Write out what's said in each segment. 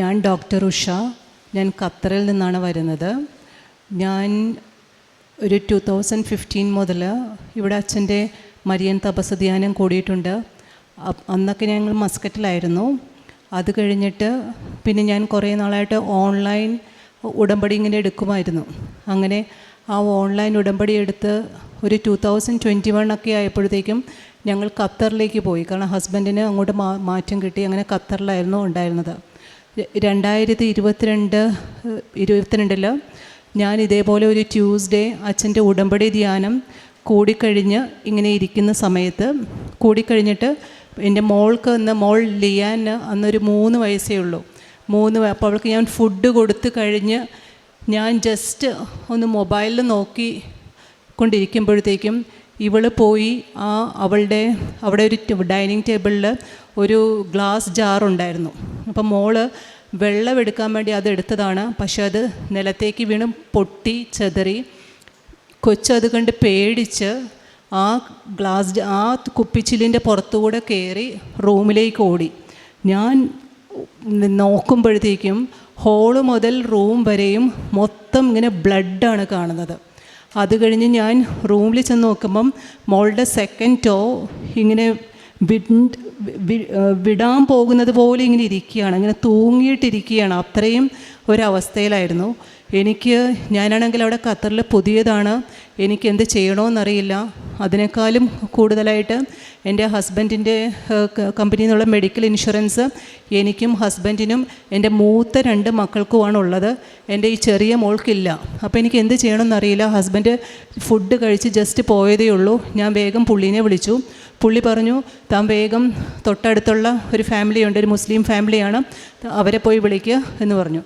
ഞാൻ ഡോക്ടർ ഉഷ. ഞാൻ ഖത്തറിൽ നിന്നാണ് വരുന്നത്. ഞാൻ ഒരു ടു തൗസൻഡ് ഫിഫ്റ്റീൻ മുതൽ ഇവിടെ അച്ഛന്റെ മരിയൻ തപസ് ധ്യാനം കൂടിയിട്ടുണ്ട്. അന്നൊക്കെ ഞങ്ങൾ മസ്കറ്റിലായിരുന്നു. അത് കഴിഞ്ഞിട്ട് പിന്നെ ഞാൻ കുറേ നാളായിട്ട് ഓൺലൈൻ ഉടമ്പടി ഇങ്ങനെ എടുക്കുമായിരുന്നു. അങ്ങനെ ആ ഓൺലൈൻ ഉടമ്പടി എടുത്ത് ഒരു ടു തൗസൻഡ് ട്വന്റി വൺ ഒക്കെ ആയപ്പോഴത്തേക്കും ഞങ്ങൾ ഖത്തറിലേക്ക് പോയി. കാരണം ഹസ്ബൻഡിന് അങ്ങോട്ട് മാറ്റം കിട്ടി. അങ്ങനെ ഖത്തറിലായിരുന്നു ഉണ്ടായിരുന്നത്. രണ്ടായിരത്തി ഇരുപത്തിരണ്ട് ഇരുപത്തിരണ്ടിൽ ഞാൻ ഇതേപോലെ ഒരു ട്യൂസ്ഡേ അച്ഛന്റെ ഉടമ്പടി ധ്യാനം കൂടിക്കഴിഞ്ഞ് ഇങ്ങനെ ഇരിക്കുന്ന സമയത്ത് കൂടിക്കഴിഞ്ഞിട്ട് എന്റെ മോൾക്ക് അന്ന് മോൾ ലിയാന് അന്നൊരു മൂന്ന് വയസ്സേ ഉള്ളൂ. മൂന്ന് അപ്പോൾ അവൾക്ക് ഞാൻ ഫുഡ് കൊടുത്തു കഴിഞ്ഞ് ഞാൻ ജസ്റ്റ് ഒന്ന് മൊബൈലിൽ നോക്കി കൊണ്ടിരിക്കുമ്പോഴത്തേക്കും ഇവൾ പോയി ആ അവളുടെ അവിടെ ഒരു ഡൈനിങ് ടേബിളിൽ ഒരു ഗ്ലാസ് ജാറുണ്ടായിരുന്നു അപ്പം മോൾ വെള്ളം എടുക്കാൻ വേണ്ടി അത് എടുത്തതാണ്. പക്ഷെ അത് നിലത്തേക്ക് വീണ് പൊട്ടി ചെതറി. കൊച്ചത് കണ്ട് പേടിച്ച് ആ ഗ്ലാസ് ആ കുപ്പിച്ചില്ലിന്റെ പുറത്തുകൂടെ കയറി റൂമിലേക്ക് ഓടി. ഞാൻ നോക്കുമ്പോഴത്തേക്കും ഹോൾ മുതൽ റൂം വരെയും മൊത്തം ഇങ്ങനെ ബ്ലഡാണ് കാണുന്നത്. അത് കഴിഞ്ഞ് ഞാൻ റൂമിൽ ചെന്ന് നോക്കുമ്പം മോളുടെ സെക്കൻഡ് ടോ ഇങ്ങനെ വിണ്ട് വിടാൻ പോകുന്നത് പോലെ ഇങ്ങനെ ഇരിക്കുകയാണ്. ഇങ്ങനെ തൂങ്ങിയിട്ടിരിക്കുകയാണ്. അത്രയും ഒരവസ്ഥയിലായിരുന്നു. എനിക്ക് ഞാനാണെങ്കിൽ അവിടെ ഖത്തറിൽ പുതിയതാണ്. എനിക്ക് എന്ത് ചെയ്യണമെന്നറിയില്ല അതിനേക്കാളും കൂടുതലായിട്ട് എന്റെ ഹസ്ബൻഡിന്റെ കമ്പനിയിൽ നിന്നുള്ള മെഡിക്കൽ ഇൻഷുറൻസ് എനിക്കും ഹസ്ബൻഡിനും എന്റെ മൂത്ത രണ്ട് മക്കൾക്കുമാണ് ഉള്ളത് എന്റെ ഈ ചെറിയ മോൾക്കില്ല. അപ്പോൾ എനിക്ക് എന്ത് ചെയ്യണമെന്നറിയില്ല ഹസ്ബൻഡ് ഫുഡ് കഴിച്ച് ജസ്റ്റ് പോയതേ ഉള്ളൂ. ഞാൻ വേഗം പുള്ളീനെ വിളിച്ചു. പുള്ളി പറഞ്ഞു താൻ വേഗം തൊട്ടടുത്തുള്ള ഒരു ഫാമിലിയുണ്ട് ഒരു മുസ്ലിം ഫാമിലിയാണ് അവരെ പോയി വിളിക്കുക എന്ന് പറഞ്ഞു.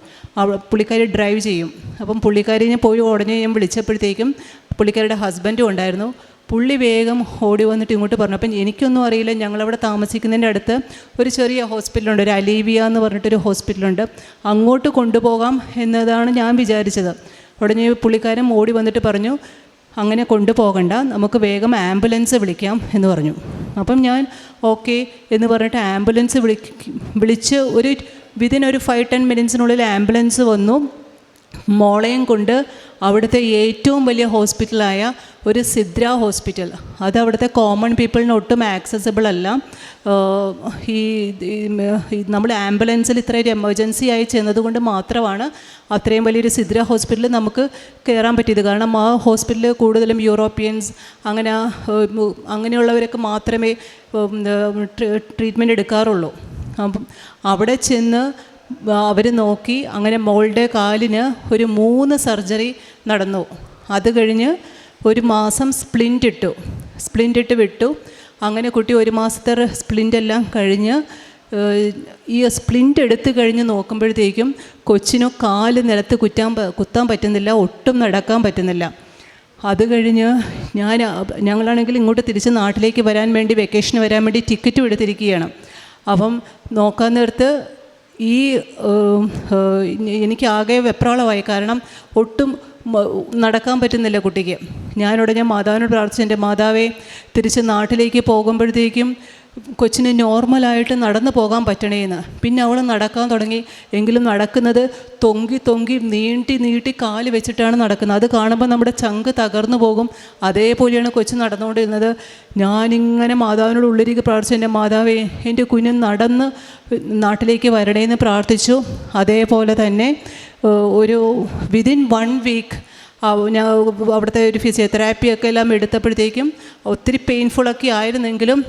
പുള്ളിക്കാരി ഡ്രൈവ് ചെയ്യും. അപ്പം പുള്ളിക്കാരിനെ പോയി ഉടനെ ഞാൻ വിളിച്ചപ്പോഴത്തേക്കും പുള്ളിക്കാരിയുടെ ഹസ്ബൻഡും ഉണ്ടായിരുന്നു. പുള്ളി വേഗം ഓടി വന്നിട്ട് ഇങ്ങോട്ട് പറഞ്ഞു. അപ്പം എനിക്കൊന്നും അറിയില്ല ഞങ്ങളവിടെ താമസിക്കുന്നതിന്റെ അടുത്ത് ഒരു ചെറിയ ഹോസ്പിറ്റലുണ്ട് ഒരു അലീവിയ എന്ന് പറഞ്ഞിട്ടൊരു ഹോസ്പിറ്റലുണ്ട്. അങ്ങോട്ട് കൊണ്ടുപോകാം എന്നതാണ് ഞാൻ വിചാരിച്ചത്. ഉടനെ പുള്ളിക്കാരൻ ഓടി വന്നിട്ട് പറഞ്ഞു അങ്ങനെ കൊണ്ടുപോകണ്ട നമുക്ക് വേഗം ആംബുലൻസ് വിളിക്കാം എന്ന് പറഞ്ഞു. അപ്പം ഞാൻ ഓക്കെ എന്ന് പറഞ്ഞിട്ട് ആംബുലൻസ് വിളി വിളിച്ച് ഒരു വിതിൻ ഒരു ഫൈവ് ടെൻ മിനിറ്റ്സിനുള്ളിൽ ആംബുലൻസ് വന്നു. മോളെയും കൊണ്ട് അവിടുത്തെ ഏറ്റവും വലിയ ഹോസ്പിറ്റലായ ഒരു സിദ്ര ഹോസ്പിറ്റൽ. അത് അവിടുത്തെ കോമൺ പീപ്പിളിന് ഒട്ടും ആക്സസിബിൾ അല്ല. ഈ നമ്മൾ ആംബുലൻസിൽ ഇത്രയും എമർജൻസി ആയി ചെന്നതുകൊണ്ട് മാത്രമാണ് അത്രയും വലിയൊരു സിദ്ര ഹോസ്പിറ്റലിൽ നമുക്ക് കയറാൻ പറ്റിയത്. കാരണം ആ ഹോസ്പിറ്റലിൽ കൂടുതലും യൂറോപ്യൻസ് അങ്ങനെ അങ്ങനെയുള്ളവരൊക്കെ മാത്രമേ ട്രീറ്റ്മെന്റ് എടുക്കാറുള്ളൂ. അപ്പം അവിടെ ചെന്ന് അവർ നോക്കി അങ്ങനെ മോളുടെ കാലിന് ഒരു മൂന്ന് സർജറി നടന്നു. അത് കഴിഞ്ഞ് ഒരു മാസം സ്പ്ലിന്റ് ഇട്ടു. സ്പ്ലിന്റ് ഇട്ട് വിട്ടു. അങ്ങനെ കുട്ടി ഒരു മാസത്തെ സ്പ്ലിന്റ് എല്ലാം കഴിഞ്ഞ് ഈ സ്പ്ലിന്റ് എടുത്തു കഴിഞ്ഞ് നോക്കുമ്പോഴത്തേക്കും കൊച്ചിനു കാൽ നിലത്ത് കുറ്റാൻ കുത്താൻ പറ്റുന്നില്ല ഒട്ടും നടക്കാൻ പറ്റുന്നില്ല. അത് കഴിഞ്ഞ് ഞാൻ ഞങ്ങളാണെങ്കിൽ ഇങ്ങോട്ട് തിരിച്ച് നാട്ടിലേക്ക് വരാൻ വേണ്ടി വെക്കേഷന് വരാൻ വേണ്ടി ടിക്കറ്റും എടുത്തിരിക്കുകയാണ്. അപ്പം നോക്കാൻ നേരത്ത് ഈ എനിക്കാകെ വെപ്രാളമായി. കാരണം ഒട്ടും നടക്കാൻ പറ്റുന്നില്ല കുട്ടിക്ക്. ഞാനുടനെ മാതാവിനോട് പ്രാർത്ഥിച്ചു എന്റെ മാതാവേ തിരിച്ച് നാട്ടിലേക്ക് പോകുമ്പോഴത്തേക്കും കൊച്ചിന് നോർമലായിട്ട് നടന്നു പോകാൻ പറ്റണേന്ന് പിന്നെ അവൾ നടക്കാൻ തുടങ്ങി. എങ്കിലും നടക്കുന്നത് തൊങ്കി തൊങ്കി നീട്ടി നീട്ടി കാൽ വെച്ചിട്ടാണ് നടക്കുന്നത്. അത് കാണുമ്പോൾ നമ്മുടെ ചങ്ക് തകർന്നു പോകും. അതേപോലെയാണ് കൊച്ചു നടന്നുകൊണ്ടിരുന്നത്. ഞാനിങ്ങനെ മാതാവിനോട് ഉള്ളിലേക്ക് പ്രാർത്ഥിച്ചു. എന്റെ മാതാവേ എന്റെ കുഞ്ഞ് നടന്ന് നാട്ടിലേക്ക് വരണേന്ന് പ്രാർത്ഥിച്ചു. അതേപോലെ തന്നെ ഒരു വിതിൻ വൺ വീക്ക് ഞാൻ അവിടുത്തെ ഒരു ഫിസിയോതെറാപ്പിയൊക്കെ എല്ലാം എടുത്തപ്പോഴത്തേക്കും ഒത്തിരി പെയിൻഫുള്ളൊക്കെ ആയിരുന്നെങ്കിലും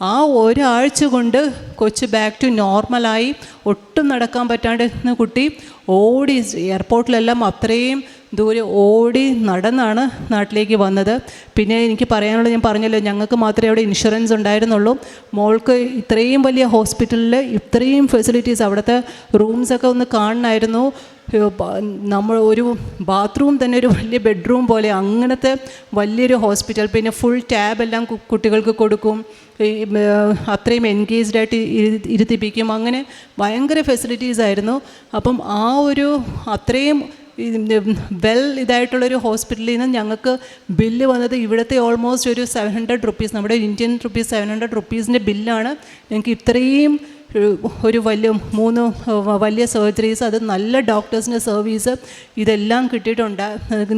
ആ ഒരാഴ്ച കൊണ്ട് കൊച്ച് ബാക്ക് ടു നോർമലായി ഒട്ടും നടക്കാൻ പറ്റാണ്ടിരുന്ന കുട്ടി ഓടി എയർപോർട്ടിലെല്ലാം അത്രയും ദൂരെ ഓടി നടന്നാണ് നാട്ടിലേക്ക് വന്നത്. പിന്നെ എനിക്ക് പറയാനുള്ളത് ഞാൻ പറഞ്ഞല്ലോ ഞങ്ങൾക്ക് മാത്രമേ അവിടെ ഇൻഷുറൻസ് ഉണ്ടായിരുന്നുള്ളൂ. മോൾക്ക് ഇത്രയും വലിയ ഹോസ്പിറ്റലിൽ ഇത്രയും ഫെസിലിറ്റീസ് അവിടുത്തെ റൂംസൊക്കെ ഒന്ന് കാണണമായിരുന്നു. നമ്മൾ ഒരു ബാത്റൂം തന്നെ ഒരു വലിയ ബെഡ്റൂം പോലെ അങ്ങനത്തെ വലിയൊരു ഹോസ്പിറ്റൽ പിന്നെ ഫുൾ ടാബ് എല്ലാം കുട്ടികൾക്ക് കൊടുക്കും. അത്രയും എൻഗേജ്ഡ് ആയിട്ട് ഇരു- ഇരുത്തിപ്പിക്കും. അങ്ങനെ ഭയങ്കര ഫെസിലിറ്റീസ് ആയിരുന്നു. അപ്പം ആ ഒരു അത്രയും വെൽ ഇതായിട്ടുള്ളൊരു ഹോസ്പിറ്റലിൽ നിന്ന് ഞങ്ങൾക്ക് ബില്ല് വന്നത് ഇവിടുത്തെ ഓൾമോസ്റ്റ് ഒരു സെവൻ ഹൺഡ്രഡ് റുപ്പീസ് നമ്മുടെ ഇന്ത്യൻ റുപ്പീസ് സെവൻ ഹൺഡ്രഡ് റുപ്പീസിന്റെ ബില്ലാണ് ഞങ്ങൾക്ക് ഇത്രയും ഒരു വലിയ മൂന്ന് വലിയ സർജറീസ് അത് നല്ല ഡോക്ടേഴ്സിന്റെ സർവീസ് ഇതെല്ലാം കിട്ടിയിട്ടുണ്ട്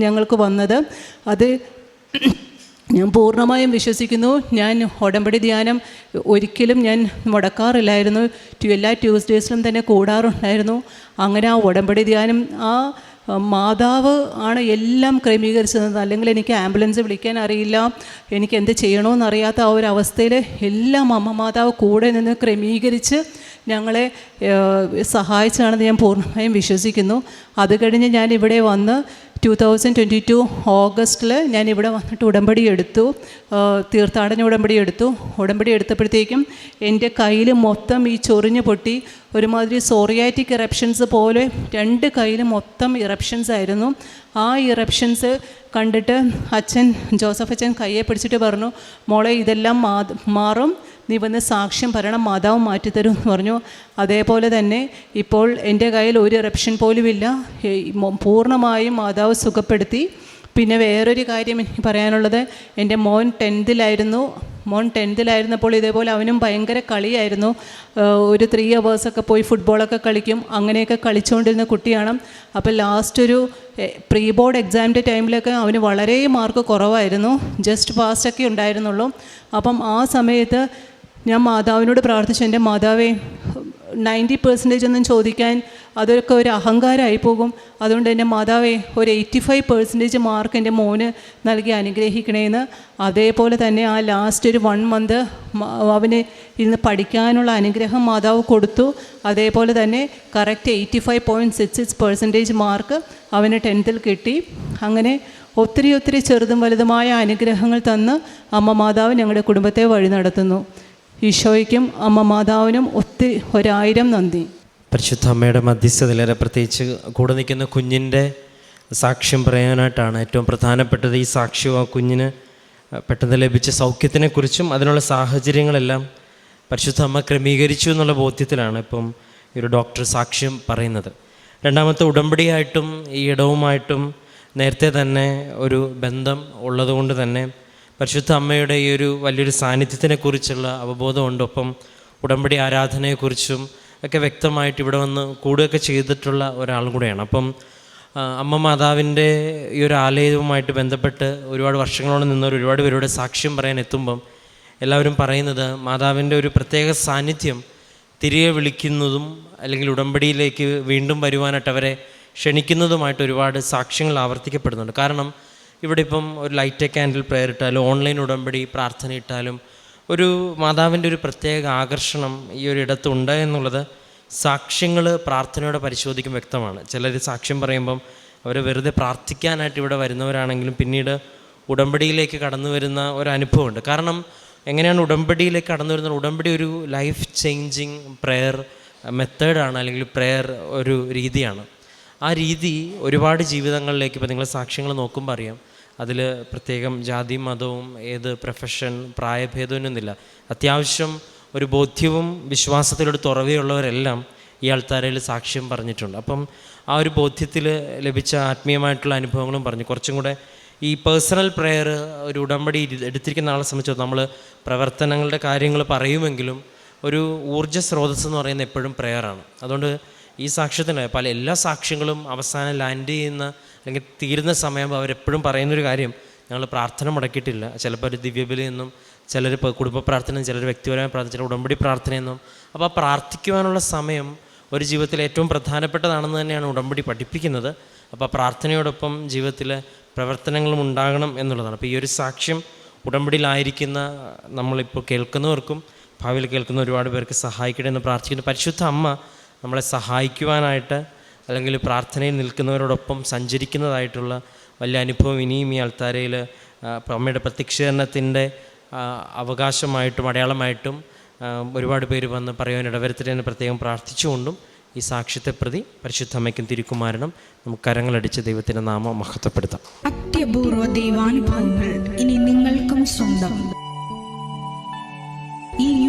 ഞങ്ങൾക്ക് വന്നത്. അത് ഞാൻ പൂർണമായും വിശ്വസിക്കുന്നു. ഞാൻ ഉടമ്പടി ധ്യാനം ഒരിക്കലും ഞാൻ മുടക്കാറില്ലായിരുന്നു. എല്ലാ ട്യൂസ്ഡേയ്സിലും തന്നെ കൂടാറുണ്ടായിരുന്നു. അങ്ങനെ ആ ഉടമ്പടി ധ്യാനം ആ മാതാവ് ആണ് എല്ലാം ക്രമീകരിച്ചത് അല്ലെങ്കിൽ എനിക്ക് ആംബുലൻസ് വിളിക്കാൻ അറിയില്ല. എനിക്ക് എന്ത് ചെയ്യണമെന്നറിയാത്ത ആ ഒരു അവസ്ഥയിൽ എല്ലാം അമ്മ മാതാവ് കൂടെ നിന്ന് ക്രമീകരിച്ച് ഞങ്ങളെ സഹായിച്ചാണെന്ന് ഞാൻ പൂർണമായും വിശ്വസിക്കുന്നു. അത് കഴിഞ്ഞ് ഞാൻ ഇവിടെ വന്ന് ടു തൗസൻഡ് ട്വന്റി ടു ഓഗസ്റ്റിൽ ഞാൻ ഇവിടെ വന്നിട്ട് ഉടമ്പടി എടുത്തു. തീർത്ഥാടന ഉടമ്പടി എടുത്തു. ഉടമ്പടി എടുത്തപ്പോഴത്തേക്കും എന്റെ കയ്യിൽ മൊത്തം ഈ ചൊറിഞ്ഞ് പൊട്ടി ഒരുമാതിരി സോറിയാറ്റിക് ഇറപ്ഷൻസ് പോലെ രണ്ട് കയ്യിൽ മൊത്തം ഇറപ്ഷൻസ് ആയിരുന്നു. ആ ഇറപ്ഷൻസ് കണ്ടിട്ട് അച്ഛൻ ജോസഫ് അച്ഛൻ കയ്യെ പിടിച്ചിട്ട് പറഞ്ഞു മോളെ ഇതെല്ലാം മാറും. നീ വന്ന് സാക്ഷ്യം പറയണം മാതാവ് മാറ്റിത്തരും എന്ന് പറഞ്ഞു. അതേപോലെ തന്നെ ഇപ്പോൾ എന്റെ കയ്യിൽ ഒരു ഇറപ്ഷൻ പോലുമില്ല. പൂർണമായും മാതാവ് സുഖപ്പെടുത്തി. പിന്നെ വേറൊരു കാര്യം എനിക്ക് പറയാനുള്ളത്. എന്റെ മോൻ ടെൻത്തിലായിരുന്നു. മോൻ ടെൻത്തിലായിരുന്നപ്പോൾ ഇതേപോലെ അവനും ഭയങ്കര കളിയായിരുന്നു. ഒരു ത്രീ അവേഴ്സൊക്കെ പോയി ഫുട്ബോളൊക്കെ കളിക്കും. അങ്ങനെയൊക്കെ കളിച്ചുകൊണ്ടിരുന്ന കുട്ടിയാണ്. അപ്പോൾ ലാസ്റ്റ് ഒരു പ്രീ ബോർഡ് എക്സാമിന്റെ ടൈമിലൊക്കെ അവന് വളരെ മാർക്ക് കുറവായിരുന്നു. ജസ്റ്റ് പാസ്റ്റൊക്കെ ഉണ്ടായിരുന്നുള്ളൂ. അപ്പം ആ സമയത്ത് ഞാൻ മാതാവിനോട് പ്രാർത്ഥിച്ചു. എന്റെ മാതാവേ നയന്റി പെർസെന്റേജ് ഒന്നും ചോദിക്കാൻ അതൊക്കെ ഒരു അഹങ്കാരമായി പോകും. അതുകൊണ്ട് എന്റെ മാതാവേ ഒരു എയ്റ്റി ഫൈവ് പെർസെന്റേജ് മാർക്ക് എന്റെ മോന് നൽകി അനുഗ്രഹിക്കണേന്ന് അതേപോലെ തന്നെ ആ ലാസ്റ്റ് ഒരു വൺ മന്ത് അവന് ഇരുന്ന് പഠിക്കാനുള്ള അനുഗ്രഹം മാതാവ് കൊടുത്തു. അതേപോലെ തന്നെ correct eighty five point six six percentage mark അവന് ടെൻത്തിൽ കിട്ടി. അങ്ങനെ ഒത്തിരി ഒത്തിരി ചെറുതും വലുതുമായ അനുഗ്രഹങ്ങൾ തന്ന് അമ്മ മാതാവ് ഞങ്ങളുടെ കുടുംബത്തെ വഴി നടത്തുന്നു. ഈശോയ്ക്കും അമ്മ മാതാവിനും ഒത്തിരി ഒരായിരം നന്ദി. പരിശുദ്ധ അമ്മയുടെ മധ്യസ്ഥതയിലേറെ പ്രത്യേകിച്ച് കൂടെ നിൽക്കുന്ന കുഞ്ഞിന്റെ സാക്ഷ്യം പറയാനായിട്ടാണ് ഏറ്റവും പ്രധാനപ്പെട്ടത്. ഈ സാക്ഷ്യം ആ കുഞ്ഞിന് പെട്ടെന്ന് ലഭിച്ച സൗഖ്യത്തിനെക്കുറിച്ചും അതിനുള്ള സാഹചര്യങ്ങളെല്ലാം പരിശുദ്ധ അമ്മ ക്രമീകരിച്ചു എന്നുള്ള ബോധ്യത്തിലാണ് ഇപ്പം ഒരു ഡോക്ടർ സാക്ഷ്യം പറയുന്നത്. രണ്ടാമത്തെ ഉടമ്പടിയായിട്ടും ഈ ഇടവുമായിട്ടും നേരത്തെ തന്നെ ഒരു ബന്ധം ഉള്ളതുകൊണ്ട് തന്നെ പരിശുദ്ധ അമ്മയുടെ ഈ ഒരു വലിയൊരു സാന്നിധ്യത്തിനെക്കുറിച്ചുള്ള അവബോധമുണ്ട് ഒപ്പം ഉടമ്പടി ആരാധനയെക്കുറിച്ചും ഒക്കെ വ്യക്തമായിട്ട് ഇവിടെ വന്ന് കൂടുകയൊക്കെ ചെയ്തിട്ടുള്ള ഒരാളും കൂടെയാണ്. അപ്പം അമ്മ മാതാവിന്റെ ഈ ഒരു ആലയവുമായിട്ട് ബന്ധപ്പെട്ട് ഒരുപാട് വർഷങ്ങളോളം നിന്നവർ ഒരുപാട് പേരുടെ സാക്ഷ്യം പറയാൻ എത്തുമ്പം എല്ലാവരും പറയുന്നത് മാതാവിന്റെ ഒരു പ്രത്യേക സാന്നിധ്യം തിരികെ വിളിക്കുന്നതും അല്ലെങ്കിൽ ഉടമ്പടിയിലേക്ക് വീണ്ടും വരുവാനായിട്ട് അവരെ ക്ഷണിക്കുന്നതുമായിട്ട് ഒരുപാട് സാക്ഷ്യങ്ങൾ ആവർത്തിക്കപ്പെടുന്നുണ്ട്. കാരണം ഇവിടെ ഇപ്പം ഒരു ലൈറ്റ് ക്യാൻഡിൽ പ്രെയർ ഇട്ടാലും ഓൺലൈൻ ഉടമ്പടി പ്രാർത്ഥന ഇട്ടാലും ഒരു മാതാവിന്റെ ഒരു പ്രത്യേക ആകർഷണം ഈ ഒരു ഇടത്തുണ്ട് എന്നുള്ളത് സാക്ഷ്യങ്ങൾ പ്രാർത്ഥനയോടെ പരിശോധിക്കും വ്യക്തമാണ്. ചിലർ സാക്ഷ്യം പറയുമ്പം അവർ വെറുതെ പ്രാർത്ഥിക്കാനായിട്ട് ഇവിടെ വരുന്നവരാണെങ്കിലും പിന്നീട് ഉടമ്പടിയിലേക്ക് കടന്നു വരുന്ന ഒരു അനുഭവമുണ്ട്. കാരണം എങ്ങനെയാണ് ഉടമ്പടിയിലേക്ക് കടന്നു വരുന്നത്? ഉടമ്പടി ഒരു ലൈഫ് ചേഞ്ചിങ് പ്രെയർ മെത്തേഡാണ് അല്ലെങ്കിൽ പ്രെയർ ഒരു രീതിയാണ്. ആ രീതി ഒരുപാട് ജീവിതങ്ങളിലേക്ക് ഇപ്പോൾ നിങ്ങൾ സാക്ഷ്യങ്ങൾ നോക്കുമ്പോൾ അറിയാം. അതിൽ പ്രത്യേകം ജാതി മതവും ഏത് പ്രൊഫഷൻ പ്രായഭേദമൊന്നുമില്ല അത്യാവശ്യം ഒരു ബോധ്യവും വിശ്വാസത്തിലൊരു തുറവയുള്ളവരെല്ലാം ഈ ആൾത്താരയിൽ സാക്ഷ്യം പറഞ്ഞിട്ടുണ്ട്. അപ്പം ആ ഒരു ബോധ്യത്തിൽ ലഭിച്ച ആത്മീയമായിട്ടുള്ള അനുഭവങ്ങളും പറഞ്ഞു. കുറച്ചും കൂടെ ഈ പേഴ്സണൽ പ്രെയർ ഒരു ഉടമ്പടി എടുത്തിരിക്കുന്ന ആളെ സംബന്ധിച്ച് നമ്മൾ പ്രവർത്തനങ്ങളുടെ കാര്യങ്ങൾ പറയുമെങ്കിലും ഒരു ഊർജ സ്രോതസ്സെന്ന് പറയുന്നത് എപ്പോഴും പ്രെയറാണ് അതുകൊണ്ട് ഈ സാക്ഷ്യത്തിന് പല എല്ലാ സാക്ഷ്യങ്ങളും അവസാനം ലാൻഡ് ചെയ്യുന്ന അല്ലെങ്കിൽ തീരുന്ന സമയം അവരെപ്പോഴും പറയുന്നൊരു കാര്യം ഞങ്ങൾ പ്രാർത്ഥന മുടക്കിയിട്ടില്ല. ചിലപ്പോൾ ഒരു ദിവ്യബലി എന്നും ചിലർ കുടുംബ പ്രാർത്ഥന ചിലർ വ്യക്തിപരമായ പ്രാർത്ഥന ചില ഉടമ്പടി പ്രാർത്ഥനയെന്നും അപ്പോൾ പ്രാർത്ഥിക്കുവാനുള്ള സമയം ഒരു ജീവിതത്തിൽ ഏറ്റവും പ്രധാനപ്പെട്ടതാണെന്ന് തന്നെയാണ് ഉടമ്പടി പഠിപ്പിക്കുന്നത്. അപ്പോൾ പ്രാർത്ഥനയോടൊപ്പം ജീവിതത്തിലെ പ്രവർത്തനങ്ങളും ഉണ്ടാകണം എന്നുള്ളതാണ്. അപ്പോൾ ഈ ഒരു സാക്ഷ്യം ഉടമ്പടിയിലായിരിക്കുന്ന നമ്മളിപ്പോൾ കേൾക്കുന്നവർക്കും ഭാവിയിൽ കേൾക്കുന്ന ഒരുപാട് പേർക്ക് സഹായിക്കട്ടെ എന്ന് പ്രാർത്ഥിക്കുന്നു. പരിശുദ്ധ അമ്മ നമ്മളെ സഹായിക്കുവാനായിട്ട് അല്ലെങ്കിൽ പ്രാർത്ഥനയിൽ നിൽക്കുന്നവരോടൊപ്പം സഞ്ചരിക്കുന്നതായിട്ടുള്ള വലിയ അനുഭവം ഇനിയും ഈ അൾത്താരയിൽ അമ്മയുടെ പ്രത്യക്ഷീകരണത്തിന്റെ അവകാശമായിട്ടും അടയാളമായിട്ടും ഒരുപാട് പേര് വന്ന് പറയുവാൻ ഇടവരുത്തട്ടെ തന്നെ പ്രത്യേകം പ്രാർത്ഥിച്ചുകൊണ്ടും ഈ സാക്ഷ്യത്തെ പ്രതി പരിശുദ്ധ അമ്മയ്ക്കും തിരുക്കുമാരനും നമുക്ക് കരങ്ങളടിച്ച് ദൈവത്തിന്റെ നാമം മഹത്വപ്പെടുത്താം. അത്യപൂർവ ദൈവാനുഭവങ്ങൾ ഇനി നിങ്ങൾക്കും സ്വന്തം. ഈ